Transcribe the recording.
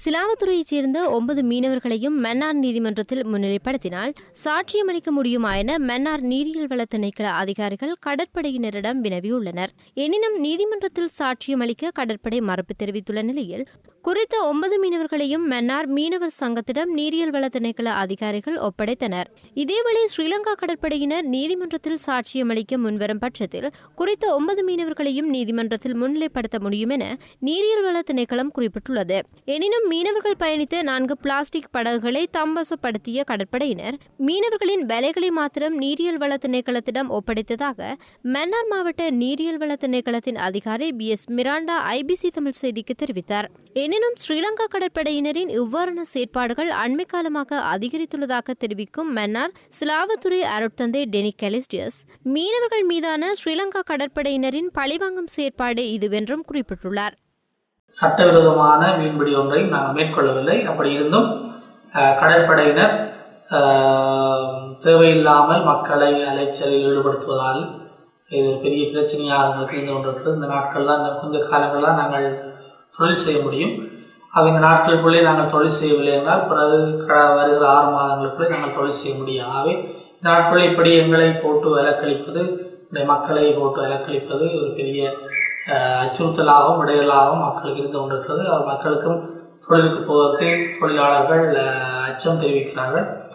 சிலாவத்துறையைச் சேர்ந்த ஒன்பது மீனவர்களையும் மன்னார் நீதிமன்றத்தில் முன்னிலைப்படுத்தினால் சாட்சியமளிக்க முடியுமா என மன்னார் நீரியல் வள திணைக்கள அதிகாரிகள் கடற்படையினரிடம் வினவியுள்ளனர். எனினும் நீதிமன்றத்தில் சாட்சியமளிக்க கடற்படை மறுப்பு தெரிவித்துள்ள நிலையில் குறித்த ஒன்பது மீனவர்களையும் மன்னார் மீனவர் சங்கத்திடம் நீரியல் வள திணைக்கள அதிகாரிகள் ஒப்படைத்தனர். இதேவேளை ஸ்ரீலங்கா கடற்படையினர் நீதிமன்றத்தில் சாட்சியமளிக்க முன்வரும் பட்சத்தில் குறித்த ஒன்பது மீனவர்களையும் நீதிமன்றத்தில் முன்னிலைப்படுத்த முடியும் என நீரியல் வள திணைக்களம் குறிப்பிட்டுள்ளது. எனினும் மீனவர்கள் பயணித்த நான்கு பிளாஸ்டிக் படகுகளை தம்பசப்படுத்திய கடற்படையினர் மீனவர்களின் வேலைகளை மாத்திரம் நீரியல் வள திணைக்களத்திடம் ஒப்படைத்ததாக மன்னார் மாவட்ட நீரியல் வள திணைக்களத்தின் அதிகாரி P. S. Miranda IBC Tamil செய்திக்கு தெரிவித்தார். எனினும் ஸ்ரீலங்கா கடற்படையினரின் இவ்வாறான செயற்பாடுகள் அண்மை காலமாக அதிகரித்துள்ளதாக தெரிவிக்கும் மன்னார் சிலாவத்துறை அருட்தந்தை டெனி கெலிஸ்டியஸ் மீனவர்கள் மீதான ஸ்ரீலங்கா கடற்படையினரின் பழிவாங்கும் செயற்பாடு இதுவென்றும் குறிப்பிட்டுள்ளார். சட்டவிரோதமான மீன்பிடி ஒன்றையும் நாங்கள் மேற்கொள்ளவில்லை. அப்படி இருந்தும் கடற்படையினர் தேவையில்லாமல் மக்களை அலைச்சலில் ஈடுபடுத்துவதால் இது பெரிய பிரச்சனையாக எங்களுக்கு இருந்து கொண்டிருக்கிறது. இந்த நாட்கள்லாம் இந்த குந்த காலங்கள்லாம் நாங்கள் தொழில் செய்ய முடியும். அது இந்த நாட்களுக்குள்ளே நாங்கள் தொழில் செய்யவில்லை என்றால் பிறகு க- வருகிற ஆறு மாதங்களுக்குள்ளே நாங்கள் தொழில் செய்ய முடியும் ஆகவே இந்த நாட்களில் இப்படி எங்களை போட்டு விலக்களிப்பது இந்த மக்களை போட்டு விலக்களிப்பது ஒரு பெரிய அச்சுறுத்தலாகவும் இடையலாகவும் மக்களுக்கு இருந்து கொண்டிருக்கிறது. அவர் மக்களுக்கும் தொழிலுக்கு போவதற்கு தொழிலாளர்கள் அச்சம் தெரிவிக்கிறார்கள்.